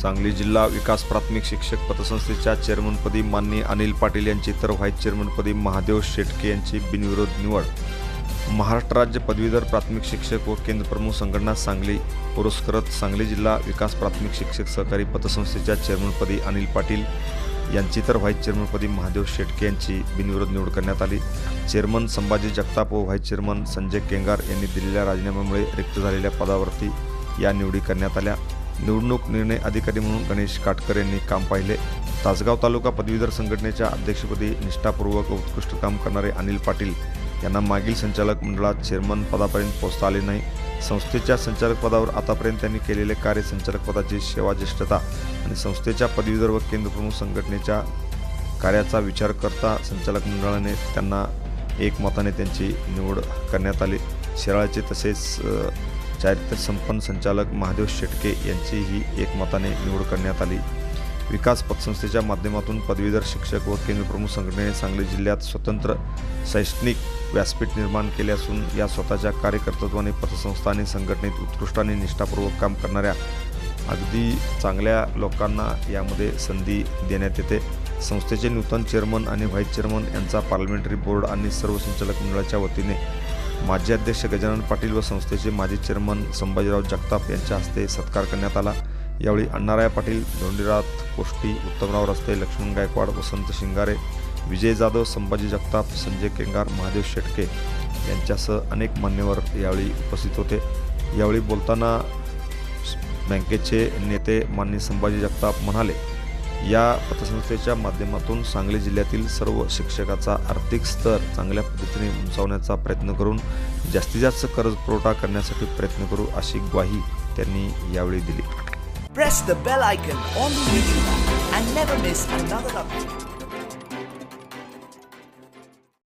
सांगली जिल्हा विकास प्राथमिक शिक्षक पतसंस्थेच्या चेअरमनपदी माननीय अनिल पाटील यांची तर व्हाईस चेअरमनपदी महादेव शेटके यांची बिनविरोध निवड. महाराष्ट्र राज्य पदवीधर प्राथमिक शिक्षक व केंद्रप्रमुख संघटना सांगली पुरस्कृत सांगली जिल्हा विकास प्राथमिक शिक्षक सहकारी पतसंस्थेच्या चेअरमनपदी अनिल पाटील यांची तर व्हाईस चेअरमनपदी महादेव शेटके यांची बिनविरोध निवड करण्यात आली. चेअरमन संभाजी जगताप व व्हाईस चेअरमन संजय केंगार यांनी दिलेल्या राजीनाम्यामुळे रिक्त झालेल्या पदावरती या निवडी करण्यात आल्या. निवडणूक निर्णय अधिकारी म्हणून गणेश काटकर यांनी काम पाहिले. तासगाव तालुका पदवीधर संघटनेच्या अध्यक्षपदी निष्ठापूर्वक व उत्कृष्ट काम करणारे अनिल पाटील यांना मागील संचालक मंडळात चेअरमन पदापर्यंत पोहोचता आले नाही. संस्थेच्या संचालक पदावर आतापर्यंत त्यांनी केलेले कार्य संचालक पदाची सेवाज्येष्ठता आणि संस्थेच्या पदवीधर व केंद्रप्रमुख संघटनेच्या कार्याचा विचार करता संचालक मंडळाने त्यांना एकमताने त्यांची निवड करण्यात आली. शिराळाचे तसेच चारित्र्य संपन्न संचालक महादेव शेटके यांचीही एकमताने निवड करण्यात आली. विकास पतसंस्थेच्या माध्यमातून पदवीधर शिक्षक व केंद्रप्रमुख संघटनेने सांगली जिल्ह्यात स्वतंत्र शैक्षणिक व्यासपीठ निर्माण केले असून या स्वतःच्या कार्यकर्तृत्वाने पतसंस्था आणि संघटनेत उत्कृष्ट आणि निष्ठापूर्वक काम करणाऱ्या अगदी चांगल्या लोकांना यामध्ये संधी देण्यात येते. संस्थेचे नूतन चेअरमन आणि व्हाईस चेअरमन यांचा पार्लमेंटरी बोर्ड आणि सर्व संचालक मंडळाच्या वतीने माजी अध्यक्ष गजानन पाटील व संस्थेचे माजी चेअरमन संभाजीराव जगताप यांच्या हस्ते सत्कार करण्यात आला. यावेळी अण्णाराय पाटील धोंडीराथ कोष्टी उत्तमराव रस्ते लक्ष्मण गायकवाड वसंत शिंगारे विजय जाधव संभाजी जगताप संजय केंगार महादेव शेटके यांच्यासह अनेक मान्यवर यावेळी उपस्थित होते. यावेळी बोलताना बँकेचे नेते माननीय संभाजी जगताप म्हणाले या पतसंस्थेच्या माध्यमातून सांगली जिल्ह्यातील सर्व शिक्षकाचा आर्थिक स्तर चांगल्या पद्धतीने उंचावण्याचा प्रयत्न करून जास्तीत जास्त कर्ज पुरवठा करण्यासाठी प्रयत्न करू अशी ग्वाही त्यांनी यावेळी दिली.